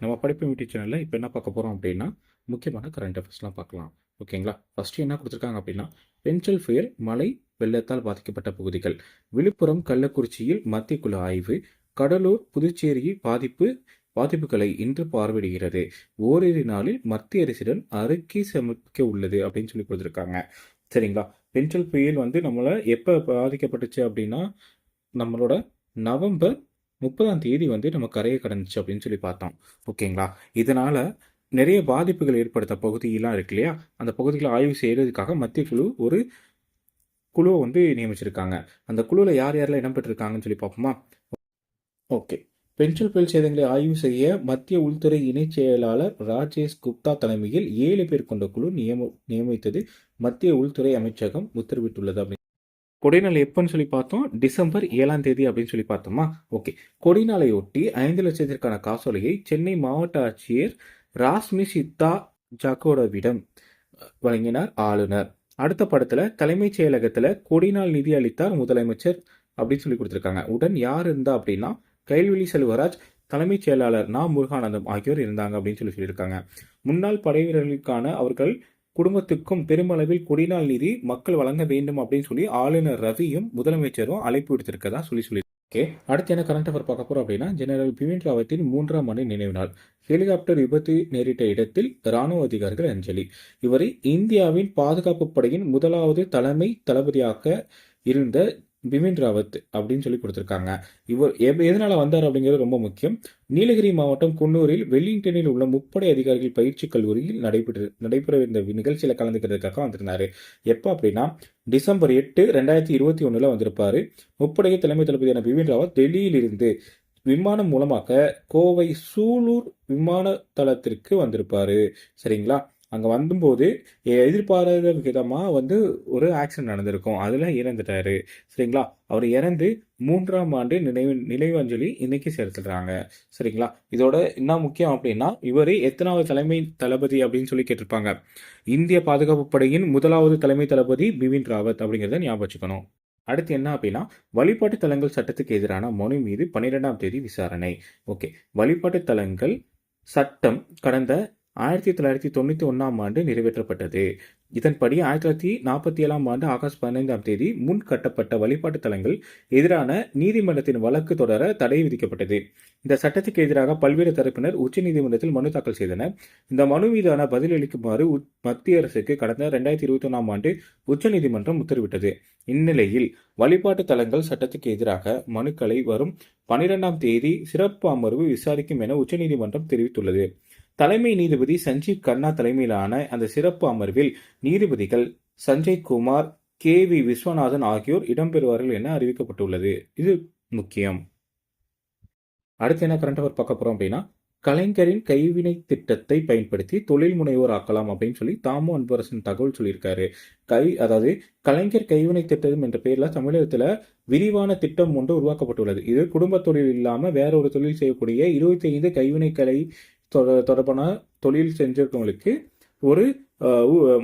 நம்ம படிப்பு யூடியூப் சேனலில் இப்போ என்ன பார்க்க போகிறோம் அப்படின்னா முக்கியமான கரண்ட் அஃபேர்ஸ்லாம் பார்க்கலாம். ஓகேங்களா ஃபஸ்ட்டு என்ன கொடுத்துருக்காங்க அப்படின்னா பென்சில் புயல் மழை வெள்ளத்தால் பாதிக்கப்பட்ட பகுதிகள். விழுப்புரம் கள்ளக்குறிச்சியில் மத்திய குழு ஆய்வு. கடலூர் புதுச்சேரியில் பாதிப்பு பாதிப்புகளை இன்று பார்வையிடுகிறது. ஓரிரு நாளில் மத்திய அரசிடம் அறிக்கை சமர்ப்பிக்க உள்ளது அப்படின்னு சொல்லி கொடுத்துருக்காங்க. சரிங்களா? பென்சில் புயல் வந்து நம்மளை எப்போ பாதிக்கப்பட்டுச்சு அப்படின்னா நம்மளோட நவம்பர் முப்பதாம் தேதி வந்து நம்ம கரையை கடந்துச்சு அப்படின்னு சொல்லி பார்த்தோம் ஓகேங்களா? இதனால் நிறைய பாதிப்புகள் ஏற்படுத்த பகுதியெல்லாம் இருக்கு இல்லையா? அந்த பகுதிகளை ஆய்வு செய்கிறதுக்காக மத்திய குழு ஒரு குழுவை வந்து நியமிச்சிருக்காங்க. அந்த குழுவில் யார் யாரெல்லாம் இடம்பெற்றிருக்காங்கன்னு சொல்லி பார்ப்போமா? ஓகே. பென்சில் புயல் சேதங்களை ஆய்வு செய்ய மத்திய உள்துறை இணைச் செயலாளர் ராஜேஷ் குப்தா தலைமையில் ஏழு பேர் கொண்ட குழு நியம நியமித்தது மத்திய உள்துறை அமைச்சகம் உத்தரவிட்டுள்ளது அப்படின்னு கொடிநாள் எப்போன்னு சொல்லி பார்த்தோம்? டிசம்பர் ஏழாம் தேதி அப்படின்னு சொல்லி பார்த்தோமா? ஓகே கொடிநாளை ஒட்டி ஐந்து லட்சத்திற்கான காசோலையை சென்னை மாவட்ட ஆட்சியர் ராஸ்மி சித்தா ஜாக்கோடவிடம் வழங்கினார் ஆளுநர். அடுத்த படத்தில் தலைமைச் செயலகத்தில் கொடிநாள் நிதி அளித்தார் முதலமைச்சர் அப்படின்னு சொல்லி கொடுத்துருக்காங்க. உடன் யார் இருந்தா அப்படின்னா கைல்வெளி செல்வராஜ் தலைமைச் செயலாளர் நா. முருகானந்தம் ஆகியோர் இருந்தாங்க அப்படின்னு சொல்லி சொல்லியிருக்காங்க. முன்னாள் படை வீரர்களுக்கான அவர்கள் குடும்பத்துக்கும் பெருமளவில் கொடிநாள் நிதி மக்கள் வழங்க வேண்டும் அப்படின்னு சொல்லி ஆளுநர் ரவியும் முதலமைச்சரும் அழைப்பு விடுத்திருக்கதா சொல்லி சொல்லி ஓகே அடுத்து என்ன கரண்ட் அஃபர் பார்க்க போறோம் அப்படின்னா ஜெனரல் பிபின் ராவத்தின் மூன்றாம் ஆண்டு நினைவு நாள். ஹெலிகாப்டர் விபத்து நேரிட்ட இடத்தில் ராணுவ அதிகாரிகள் அஞ்சலி. இவரை இந்தியாவின் பாதுகாப்பு படையின் முதலாவது தலைமை தளபதியாக இருந்த பிபின் ராவத் அப்படின்னு சொல்லி கொடுத்துருக்காங்க. இவர் எப்- வந்தார் அப்படிங்கிறது ரொம்ப முக்கியம். நீலகிரி மாவட்டம் குன்னூரில் வெல்லிங்டனில் உள்ள முப்படை அதிகாரிகள் பயிற்சி கல்லூரியில் நடைபெற்று நடைபெறவிருந்த நிகழ்ச்சியில் கலந்துக்கிறதுக்காக வந்திருந்தார். எப்போ அப்படின்னா டிசம்பர் எட்டு ரெண்டாயிரத்தி இருபத்தி ஒன்றில் வந்திருப்பார். முப்படைய தலைமை தளபதியான பிபின் ராவத் டெல்லியில் இருந்து விமானம் மூலமாக கோவை சூலூர் விமான தளத்திற்கு வந்திருப்பார். சரிங்களா? அங்கே வந்தும்போது எதிர்பாராத விதமாக வந்து ஒரு ஆக்சிடென்ட் நடந்திருக்கும். அதில் இறந்துட்டாரு. சரிங்களா? அவர் இறந்து மூன்றாம் ஆண்டு நினைவு நினைவஞ்சலி இன்னைக்கு செலுத்துறாங்க. சரிங்களா? இதோட என்ன முக்கியம் அப்படின்னா இவர் எத்தனாவது தலைமை தளபதி அப்படின்னு சொல்லி கேட்டிருப்பாங்க. இந்திய பாதுகாப்பு படையின் முதலாவது தலைமை தளபதி பிபின் ராவத் அப்படிங்கிறத ஞாபகம் வச்சுக்கணும். அடுத்து என்ன அப்படின்னா வழிபாட்டு தலங்கள் சட்டத்துக்கு எதிரான மனு மீது பன்னிரெண்டாம் தேதி விசாரணை. ஓகே. வழிபாட்டு தலங்கள் சட்டம் கடந்த ஆயிரத்தி தொள்ளாயிரத்தி தொண்ணூற்றி ஒன்றாம் ஆண்டு நிறைவேற்றப்பட்டது. இதன்படி ஆயிரத்தி தொள்ளாயிரத்தி நாற்பத்தி ஏழாம் ஆண்டு ஆகஸ்ட் பதினைந்தாம் தேதி முன் கட்டப்பட்ட வழிபாட்டு தலங்கள் எதிரான நீதிமன்றத்தின் வழக்கு தொடர தடை விதிக்கப்பட்டது. இந்த சட்டத்துக்கு எதிராக பல்வேறு தரப்பினர் உச்சநீதிமன்றத்தில் மனு தாக்கல் செய்தனர். இந்த மனு மீதான பதிலளிக்குமாறு உ- மத்திய அரசுக்கு கடந்த ரெண்டாயிரத்தி இருபத்தி ஒன்றாம் ஆண்டு உச்சநீதிமன்றம் உத்தரவிட்டது. இந்நிலையில் வழிபாட்டு தலங்கள் சட்டத்துக்கு எதிராக மனுக்களை வரும் பனிரெண்டாம் தேதி சிறப்பு அமர்வு விசாரிக்கும் என உச்சநீதிமன்றம் தெரிவித்துள்ளது. தலைமை நீதிபதி சஞ்சீவ் கண்ணா தலைமையிலான அந்த சிறப்பு அமர்வில் நீதிபதிகள் சஞ்சய் குமார் கே வி விஸ்வநாதன் ஆகியோர் இடம்பெறுவார்கள் என அறிவிக்கப்பட்டுள்ளது. இது முக்கியம். அடுத்து என்ன கரண்ட் அவர் பார்க்க போறோம் அப்படின்னா கலைஞரின் கைவினை திட்டத்தை பயன்படுத்தி தொழில் முனைவோர் ஆக்கலாம் அப்படின்னு சொல்லி தாமு அன்பரசன் தகவல் சொல்லியிருக்காரு. கை அதாவது கலைஞர் கைவினை திட்டம் என்ற பெயர்ல தமிழகத்துல விரிவான திட்டம் ஒன்று உருவாக்கப்பட்டுள்ளது. இது குடும்ப தொழில் இல்லாம வேற ஒரு தொழில் செய்யக்கூடிய இருபத்தி ஐந்து கைவினை கலை தொடர்பான தொழில் செஞ்சிருக்கவங்களுக்கு ஒரு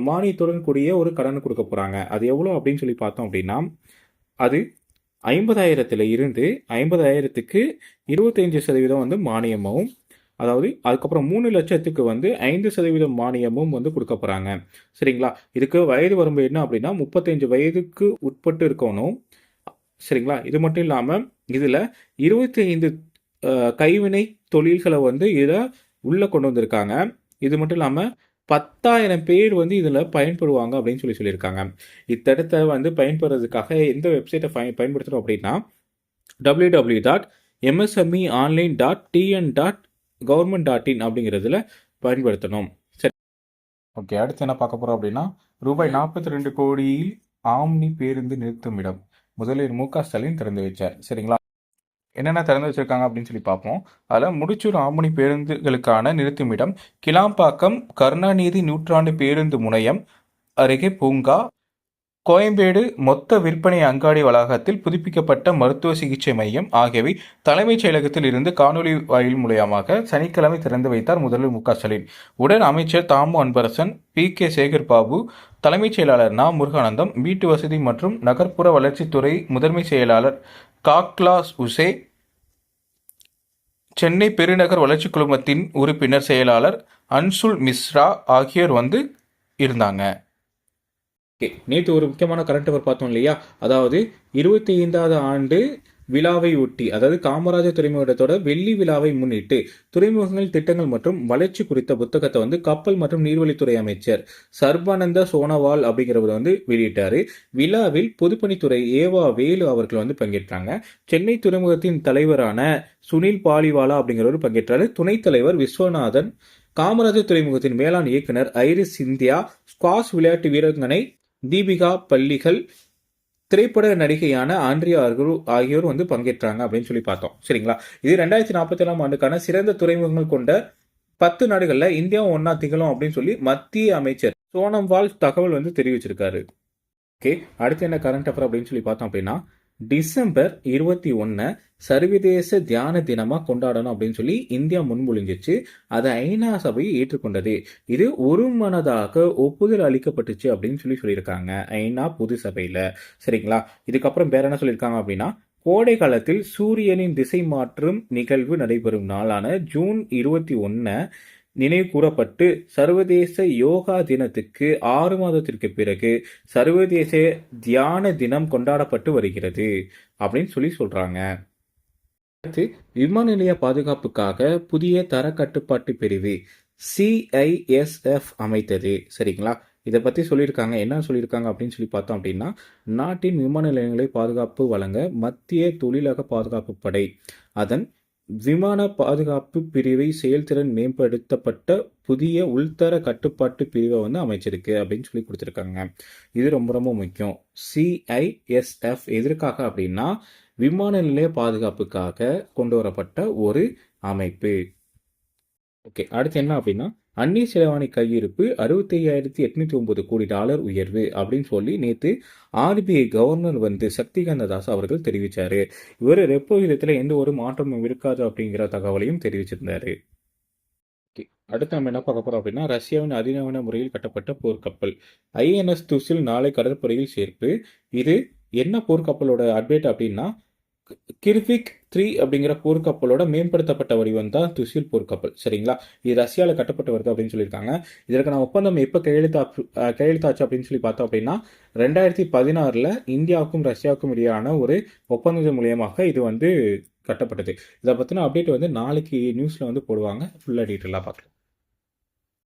மானியத்துடன் கூடிய ஒரு கடன் கொடுக்க போகிறாங்க அது எவ்வளோ அப்படின்னு சொல்லி பார்த்தோம் அப்படின்னா அது ஐம்பதாயிரத்தில் இருந்து ஐம்பதாயிரத்துக்கு இருபத்தைந்து சதவீதம் வந்து மானியமும் அதாவது அதுக்கப்புறம் மூணு லட்சத்துக்கு வந்து ஐந்து சதவீதம் மானியமும் வந்து கொடுக்க போகிறாங்க சரிங்களா? இதுக்கு வயது வரம்பு என்ன அப்படின்னா முப்பத்தஞ்சு வயதுக்கு உட்பட்டு இருக்கணும். சரிங்களா? இது மட்டும் இல்லாமல் இதில் இருபத்தி ஐந்து கைவினை தொழில்களை வந்து இதில் உள்ளே கொண்டு வந்திருக்காங்க. இது மட்டும் இல்லாமல் பத்தாயிரம் பேர் வந்து இதில் பயன்படுவாங்க அப்படின்னு சொல்லி சொல்லியிருக்காங்க. இத்திட்டத்தை வந்து பயன்படுறதுக்காக எந்த வெப்சைட்டை பயன் பயன்படுத்தணும் அப்படின்னா W W dot MSME online dot TN dot government dot in அப்படிங்கிறதுல பயன்படுத்தணும். சரி. ஓகே அடுத்து என்ன பார்க்க போகிறோம் அப்படின்னா ரூபாய் நாற்பத்தி ரெண்டு கோடியில் ஆம்னி பேருந்து நிறுத்தும் இடம். முதலில் மு க ஸ்டாலின் திறந்து வச்சார். சரிங்களா? என்னென்ன திறந்து வச்சிருக்காங்க அப்படின்னு சொல்லி பார்ப்போம். அதில் முடிச்சூர் ஆமணி பேருந்துகளுக்கான நிறுத்துமிடம் கிளாம்பாக்கம் கருணாநிதி நூற்றாண்டு பேருந்து முனையம் அருகே பூங்கா கோயம்பேடு மொத்த விற்பனை அங்காடி வளாகத்தில் புதுப்பிக்கப்பட்ட மருத்துவ சிகிச்சை மையம் ஆகியவை தலைமைச் செயலகத்தில் இருந்து காணொலி வாயில் மூலியமாக சனிக்கிழமை திறந்து வைத்தார் முதல்வர் மு க ஸ்டாலின். உடன் அமைச்சர் தாமு அன்பரசன் பி கே சேகர் பாபு தலைமைச் செயலாளர் நா. முருகானந்தம் வீட்டு வசதி மற்றும் நகர்ப்புற வளர்ச்சித்துறை முதன்மை செயலாளர் காக்லாஸ் உசே சென்னை பெருநகர் வளர்ச்சி குழுமத்தின் உறுப்பினர் செயலாளர் அன்சுல் மிஸ்ரா ஆகியோர் வந்து இருந்தாங்க. நேற்று ஒரு முக்கியமான கரண்ட் அவர் பார்த்தோம் இல்லையா? அதாவது இருபத்தி ஐந்தாவது ஆண்டு விழாவை ஒட்டி அதாவது காமராஜர் துறைமுகத்தோட வெள்ளி விழாவை முன்னிட்டு துறைமுகங்கள் திட்டங்கள் மற்றும் வளர்ச்சி குறித்த புத்தகத்தை வந்து கப்பல் மற்றும் நீர்வழித்துறை அமைச்சர் சர்பானந்த சோனோவால் அப்படிங்கிறவர் வந்து வெளியிட்டார். விழாவில் பொதுப்பணித்துறை ஏவா வேலு அவர்கள் வந்து பங்கேற்றாங்க. சென்னை துறைமுகத்தின் தலைவரான சுனில் பாலிவாலா அப்படிங்கிறவர் பங்கேற்றாரு. துணைத் தலைவர் விஸ்வநாதன் காமராஜர் துறைமுகத்தின் மேலாண் இயக்குனர் ஐரிஸ் இந்தியா ஸ்குவாஷ் விளையாட்டு வீராங்கனை தீபிகா பள்ளிகள் திரைப்பட நடிகையான ஆண்ட்ரியா அர்கு ஆகியோர் வந்து பங்கேற்றாங்க அப்படின்னு சொல்லி பார்த்தோம். சரிங்களா? இது ரெண்டாயிரத்தி நாற்பத்தி ஏழாம் ஆண்டுக்கான சிறந்த துறைமுகங்கள் கொண்ட பத்து நாடுகளில் இந்தியாவும் ஒன்னா திகழும் அப்படின்னு சொல்லி மத்திய அமைச்சர் சோனம்வால் தகவல் வந்து தெரிவிச்சிருக்காரு. ஓகே அடுத்து என்ன கரண்ட் அஃபேர் அப்படின்னு சொல்லி பார்த்தோம் அப்படின்னா டிசம்பர் இருபத்தி ஒன்று சர்வதேச தியான தினமாக கொண்டாடணும் அப்படின்னு சொல்லி இந்தியா முன்மொழிஞ்சிச்சு. அதை ஐநா சபை ஏற்றுக்கொண்டது. இது ஒரு மனதாக ஒப்புதல் அளிக்கப்பட்டுச்சு அப்படின்னு சொல்லி சொல்லியிருக்காங்க ஐநா பொது சபையில். சரிங்களா? இதுக்கப்புறம் வேற என்ன சொல்லியிருக்காங்க அப்படின்னா கோடை காலத்தில் சூரியனின் திசை மாற்றும் நிகழ்வு நடைபெறும் நாளான ஜூன் இருபத்தி ஒன்று நினைவு கூறப்பட்டு சர்வதேச யோகா தினத்துக்கு ஆறு மாதத்திற்கு பிறகு சர்வதேச தியான தினம் கொண்டாடப்பட்டு வருகிறது அப்படின்னு சொல்லி சொல்றாங்க. அடுத்து விமான நிலைய பாதுகாப்புக்காக புதிய தர கட்டுப்பாட்டு பிரிவு சிஐஎஸ்எஃப் அமைத்தது. சரிங்களா? இதை பற்றி சொல்லியிருக்காங்க. என்ன சொல்லியிருக்காங்க அப்படின்னு சொல்லி பார்த்தோம் அப்படின்னா நாட்டின் விமான நிலையங்களை பாதுகாப்பு வழங்க மத்திய தொழிலக பாதுகாப்பு படை அதன் விமான பாதுகாப்பு பிரிவை செயல்திறன் மேம்படுத்தப்பட்ட புதிய உள்தர கட்டுப்பாட்டு பிரிவை வந்து அமைச்சிருக்கு அப்படின்னு சொல்லி கொடுத்துருக்காங்க. இது ரொம்ப ரொம்ப முக்கியம். சிஐஎஸ்எஃப் எதற்காக அப்படின்னா விமான நிலைய பாதுகாப்புக்காக கொண்டு வரப்பட்ட ஒரு அமைப்பு. ஓகே அடுத்து என்ன அப்படின்னா அந்நிய செலவாணி கையிருப்பு அறுபத்தி ஐயாயிரத்தி எட்நூத்தி ஒன்பது கோடி டாலர் உயர்வு அப்படின்னு சொல்லி நேற்று ஆர்பிஐ கவர்னர் வந்து சக்திகாந்த தாஸ் அவர்கள் தெரிவித்தார் இவர் ரெப்போ விதத்தில் எந்த ஒரு மாற்றமும் இருக்காது அப்படிங்கிற தகவலையும் தெரிவிச்சிருந்தாரு. அடுத்து நம்ம என்ன பார்க்க போறோம் அப்படின்னா ரஷ்யாவின் அதிநவீன முறையில் கட்டப்பட்ட போர்க்கப்பல். ஐஎன்எஸ் துசில் நாளை கடற்படையில் சேர்ப்பு. இது என்ன போர்க்கப்பலோட அப்டேட் அப்படின்னா கிர்விக் த்ரீ அப்படிங்கிற போர்க்கப்பலோட மேம்படுத்தப்பட்ட வடிவம் தான் துசில் போர்க்கப்பல். சரிங்களா? இது ரஷ்யாவில் கட்டப்பட்டு வருது அப்படின்னு சொல்லியிருக்காங்க. இதற்கான ஒப்பந்தம் எப்போ கையெழுத்தா கையெழுத்தாச்சு அப்படின்னு சொல்லி பார்த்தோம் அப்படின்னா ரெண்டாயிரத்தி பதினாறில் இந்தியாவுக்கும் ரஷ்யாவுக்கும் இடையான ஒரு ஒப்பந்தம் மூலியமாக இது வந்து கட்டப்பட்டது. இதை பற்றின அப்டேட் வந்து நாளைக்கு நியூஸில் வந்து போடுவாங்க. ஃபுல்லாக டீட்டெயிலாக பார்க்கலாம்.